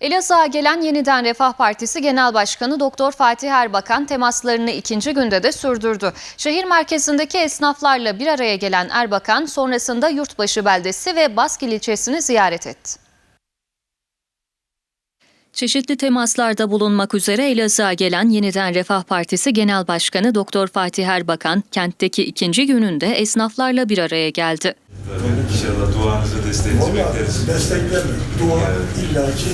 Elazığ'a gelen Yeniden Refah Partisi Genel Başkanı Doktor Fatih Erbakan temaslarını ikinci günde de sürdürdü. Şehir merkezindeki esnaflarla bir araya gelen Erbakan sonrasında Yurtbaşı beldesi ve Baskil ilçesini ziyaret etti. Çeşitli temaslarda bulunmak üzere Elazığ'a gelen Yeniden Refah Partisi Genel Başkanı Doktor Fatih Erbakan kentteki ikinci gününde esnaflarla bir araya geldi. İnşallah duanızı, desteğinizi bekleriz. Destekler, dua illaki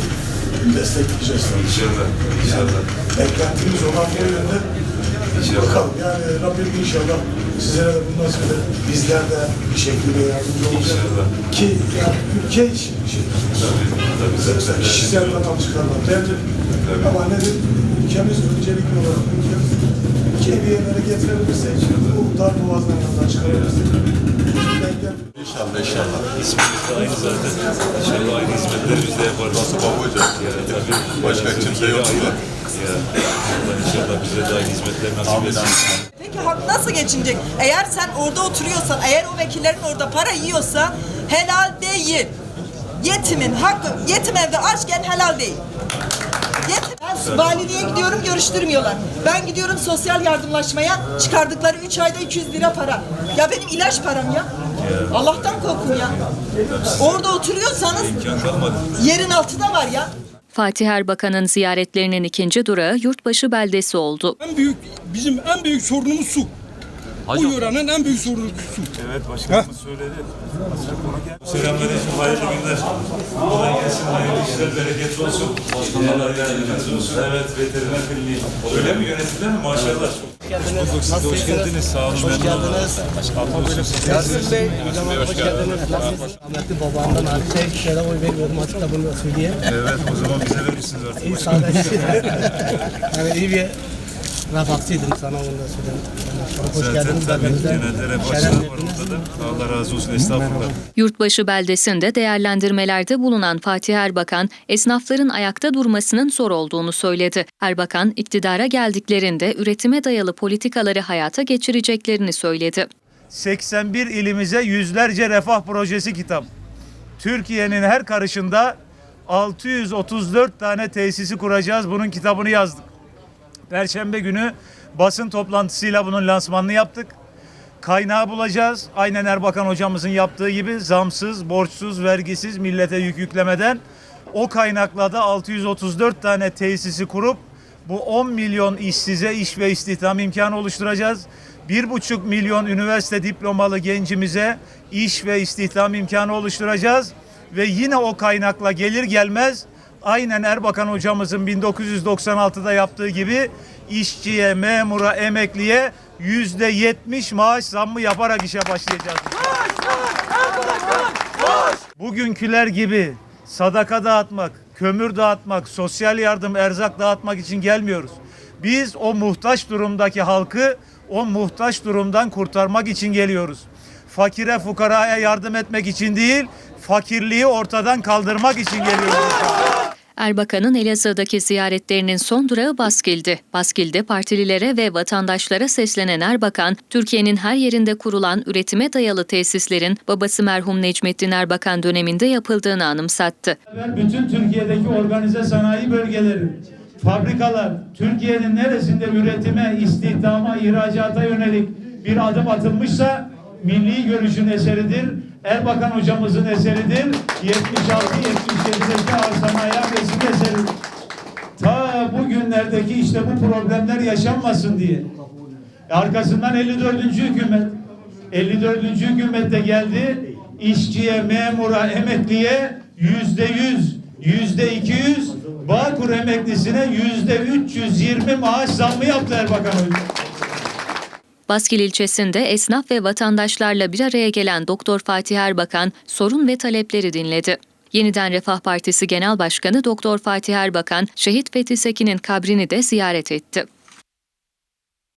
destekleyeceğiz. İnşallah, inşallah. Beklentimiz olan bu yönde. İnşallah. Bakalım yani Rabbim inşallah sizlere de bundan sonra bizler de bir şekilde yardımcı olacağız. İnşallah. Ki yani ülke için bir şey. Tabii, tabii, tabii. kişisel rakam çıkarmak derdir. Ama nedir? Ülkemiz öncelikli olarak ülkemiz ülkeyi bir yerlere getirebilirsek bu dar boğazdan yanından çıkarabilirsek. İnşallah inşallah. İsmimiz de aynı zaten. İnşallah aynı hizmetleri biz de yaparız. Nasıl baba hocam? Ya, tabii. Başka kimse yok? Ya, Allah inşallah bize de aynı hizmetler nasip etsin. Peki halk nasıl geçinecek? Eğer sen orada oturuyorsan, eğer o vekillerin orada para yiyorsa helal değil. Yetimin hakkı, yetim evde açken helal değil. Ben valiliğe gidiyorum görüştürmüyorlar. Ben gidiyorum sosyal yardımlaşmaya çıkardıkları 3 ayda 200 lira para. Ya benim ilaç param ya. Allah'tan korkun ya. Orada oturuyorsanız yerin altında var ya. Fatih Erbakan'ın ziyaretlerinin ikinci durağı Yurtbaşı beldesi oldu. En büyük bizim en büyük sorunumuz su. Bu yörenin en büyük sorunu su. Evet başkanımız söyledi. Selamünaleyküm, hayırlı günler. Kolay gelsin, hayırlı işler, bereketli olsun. Allah yardımcınız olsun. Evet, veteriner kliniği. Öyle mi yönetimde mi? Maşallah. Hoş bulduk, siz de hoş geldiniz. Sağ olun. Hoş geldiniz. Yasin Bey, hocam hoş geldiniz. Rahmetli babamdan artık kişilere oy vermiyordum artık da bunu söyleyeyim. Evet, o zaman bize verirsiniz artık. İyi sağda yani iyi bir rafaksıydım sana onu da söyleyeyim. Yani hoş Zaten geldiniz. tabii Şeref refahçılar var orada da. Allah razı olsun, estağfurullah. Yurtbaşı beldesinde değerlendirmelerde bulunan Fatih Erbakan, esnafların ayakta durmasının zor olduğunu söyledi. Erbakan, iktidara geldiklerinde üretime dayalı politikaları hayata geçireceklerini söyledi. 81 ilimize yüzlerce refah projesi kitap. Türkiye'nin her karışında 634 tane tesisi kuracağız. Bunun kitabını yazdık. Perşembe günü basın toplantısıyla bunun lansmanını yaptık. Kaynağı bulacağız. Aynen Erbakan hocamızın yaptığı gibi zamsız, borçsuz, vergisiz, millete yük yüklemeden o kaynakla da 634 tane tesisi kurup bu 10 milyon işsize iş ve istihdam imkanı oluşturacağız. 1,5 milyon üniversite diplomalı gencimize iş ve istihdam imkanı oluşturacağız. Ve yine o kaynakla gelir gelmez aynen Erbakan hocamızın 1996'da yaptığı gibi işçiye, memura, emekliye yüzde yetmiş maaş zammı yaparak işe başlayacağız. Bugünküler gibi sadaka dağıtmak, kömür dağıtmak, sosyal yardım, erzak dağıtmak için gelmiyoruz. Biz o muhtaç durumdaki halkı o muhtaç durumdan kurtarmak için geliyoruz. Fakire fukaraya yardım etmek için değil, fakirliği ortadan kaldırmak için geliyoruz. Erbakan'ın Elazığ'daki ziyaretlerinin son durağı Baskil'di. Baskil'de partililere ve vatandaşlara seslenen Erbakan, Türkiye'nin her yerinde kurulan üretime dayalı tesislerin babası merhum Necmettin Erbakan döneminde yapıldığını anımsattı. Bütün Türkiye'deki organize sanayi bölgeleri, fabrikalar, Türkiye'nin neresinde üretime, istihdama, ihracata yönelik bir adım atılmışsa milli görüşün eseridir. Erbakan hocamızın eseridir. 76-77'deki Arsanayi hamlesinin eseridir. Ta bugünlerdeki işte bu problemler yaşanmasın diye. Arkasından 54. hükümet. 54. hükümet de geldi. İşçiye, memura, emekliye yüzde yüz, yüzde iki yüz, Bağkur emeklisine yüzde 320 maaş zammı yaptı Erbakan Hoca. Baskil ilçesinde esnaf ve vatandaşlarla bir araya gelen Doktor Fatih Erbakan sorun ve talepleri dinledi. Yeniden Refah Partisi Genel Başkanı Doktor Fatih Erbakan, Şehit Fethi Sekin'in kabrini de ziyaret etti.